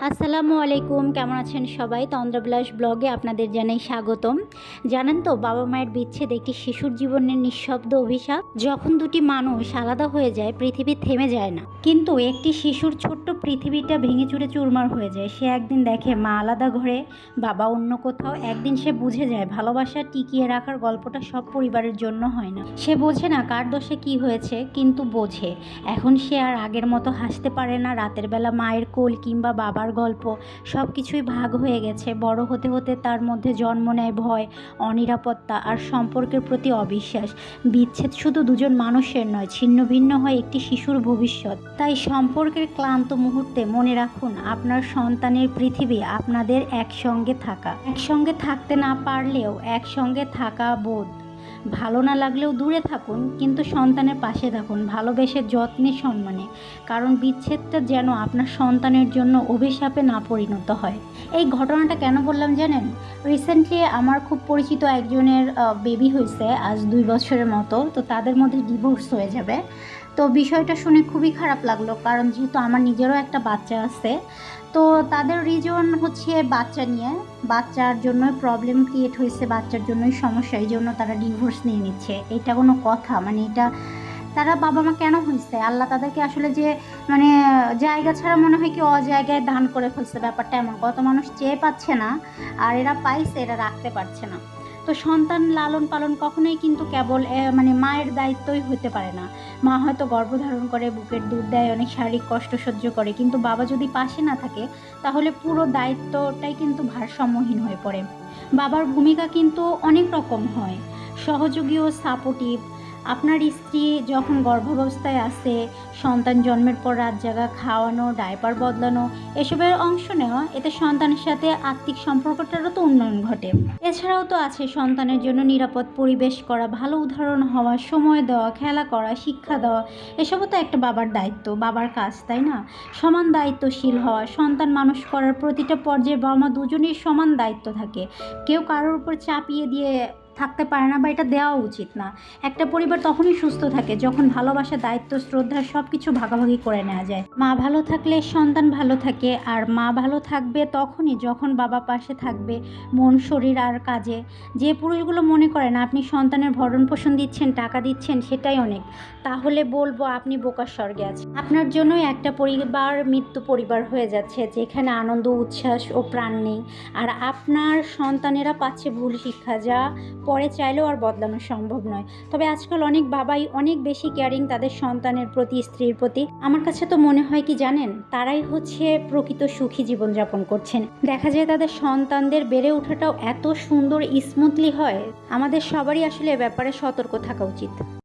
আসসালামু আলাইকুম, কেমন আছেন সবাই? তন্দ্রবিলাস ব্লগে আপনাদের জানাই স্বাগতম। জানেন তো, বাবা মায়ের বিচ্ছেদ একটি শিশুর জীবনের নিঃশব্দ অভিশাপ। যখন দুটি মানুষ আলাদা হয়ে যায়, পৃথিবী থেমে যায় না। কিন্তু একটি শিশুর ছোট্ট পৃথিবীটা ভেঙে চুরে চুরমার হয়ে যায়। সে একদিন দেখে মা আলাদা ঘরে, বাবা অন্য কোথাও। একদিন সে বুঝে যায়, ভালোবাসা টিকিয়ে রাখার গল্পটা সব পরিবারের জন্য হয় না। সে বোঝে না কার দোষে কি হয়েছে, কিন্তু বোঝে। এখন সে আর আগের মতো হাসতে পারে না। রাতের বেলা মায়ের কোল কিংবা বাবার গল্প। সব কিছুই ভাগ হয়ে গেছে। বড় হতে হতে তার মধ্যে জন্ম নেয় ভয়, অনিরাপত্তা আর সম্পর্কের প্রতি অবিশ্বাস। বিচ্ছেদ শুধু দুজন মানুষের নয়, ছিন্ন ভিন্ন হয় একটি শিশুর ভবিষ্যৎ। তাই সম্পর্কের ক্লান্ত মুহূর্তে মনে রাখুন, আপনার সন্তানের পৃথিবী আপনাদের একসঙ্গে থাকা। একসঙ্গে থাকতে না পারলেও একসঙ্গে থাকা বোধ। ভালো না লাগলেও দূরে থাকুন, কিন্তু সন্তানের পাশে থাকুন, ভালোবেসে যত্নে, সম্মানে। কারণ বিচ্ছেদটা যেন আপনার সন্তানের জন্য অভিশাপে না পরিণত হয়। এই ঘটনাটা কেন বললাম জানেন? রিসেন্টলি আমার খুব পরিচিত একজনের বেবি হয়েছে আজ দুই বছরের মতো, তো তাদের মধ্যে ডিভোর্স হয়ে যাবে। তো বিষয়টা শুনে খুবই খারাপ লাগল, কারণ যেহেতু আমার নিজেরও একটা বাচ্চা আছে, তো তাদের রিজন হচ্ছে বাচ্চা নিয়ে, বাচ্চার জন্য প্রবলেম ক্রিয়েট হয়েছে, বাচ্চার জন্যই সমস্যা, এই জন্য তারা ডিভোর্স নিয়ে নিচ্ছে। এটা কোনো কথা মানে এটা তারা বাবা মা কেন হয়েছে? আল্লাহ তাদেরকে আসলে যে মানে জায়গা ছাড়া মনে হয় কি অজায়গায় দান করে ফেলছে, ব্যাপারটা এমন। কত মানুষ চেয়ে পাচ্ছে না, আর এরা পাইছে, এরা রাখতে পারছে না। তো সন্তান লালন পালন কখনোই কিন্তু কেবল মানে মায়ের দায়িত্বই হতে পারে না। মা হয়তো গর্ভধারণ করে বুকের দুধ দেয়, অনেক শারীরিক কষ্ট সহ্য করে, কিন্তু বাবা যদি পাশে না থাকে, তাহলে পুরো দায়িত্বটাই কিন্তু ভারসাম্যহীন হয়ে পড়ে। বাবার ভূমিকা কিন্তু অনেক রকম হয়। সহযোগী ও সাপোর্টিভ আপনার স্ত্রী যখন গর্ভাবস্থায় আসে সন্তান জন্মের পর রাত জাগা, খাওয়ানো ডায়পার বদলানো, এসবের অংশ নেওয়া, এতে সন্তানের সাথে আত্মিক সম্পর্কটারও তো উন্নয়ন ঘটে। এছাড়াও তো আছে সন্তানের জন্য নিরাপদ পরিবেশ করা, ভালো উদাহরণ হওয়া, সময় দেওয়া, খেলা করা, শিক্ষা দেওয়া, এসবও তো একটা বাবার দায়িত্ব, বাবার কাজ, তাই না? সমান দায়িত্বশীল হওয়া, সন্তান মানুষ করার প্রতিটা পর্যায়ে বাবা মা দুজনেই সমান দায়িত্ব থাকে। কেউ কারোর উপর চাপিয়ে দিয়ে থাকতে পারে না বা এটা দেওয়া উচিত না। একটা পরিবার তখনই সুস্থ থাকে যখন ভালোবাসা, দায়িত্ব, শ্রদ্ধা সব কিছু ভাগাভাগি করে নেওয়া যায়। মা ভালো থাকলে সন্তান ভালো থাকে আর মা ভালো থাকবে তখনই যখন বাবা পাশে থাকবে মন, শরীর আর কাজে। যে পুরুষগুলো মনে করেন আপনি সন্তানের ভরণ পোষণ দিচ্ছেন, টাকা দিচ্ছেন সেটাই অনেক। তাহলে বলব আপনি বোকার স্বর্গে আছেন। আপনার জন্যই একটা পরিবার মৃত্যু পরিবার হয়ে যাচ্ছে যেখানে আনন্দ, উচ্ছ্বাস ও প্রাণ নেই। আর আপনার সন্তানেরা পাচ্ছে ভুল শিক্ষা যা পরে চাইলেও আর বদলানো সম্ভব নয়। তবে আজকাল অনেক বাবাই অনেক বেশি কেয়ারিং তাদের সন্তানের প্রতি, স্ত্রীর প্রতি। আমার কাছে তো মনে হয় কি জানেন, তারাই হচ্ছে প্রকৃত সুখী জীবনযাপন করছেন। দেখা যায় তাদের সন্তানদের বেড়ে ওঠাটাও এত সুন্দর স্মুথলি হয়। আমাদের সবারই আসলে ব্যাপারে সতর্ক থাকা উচিত।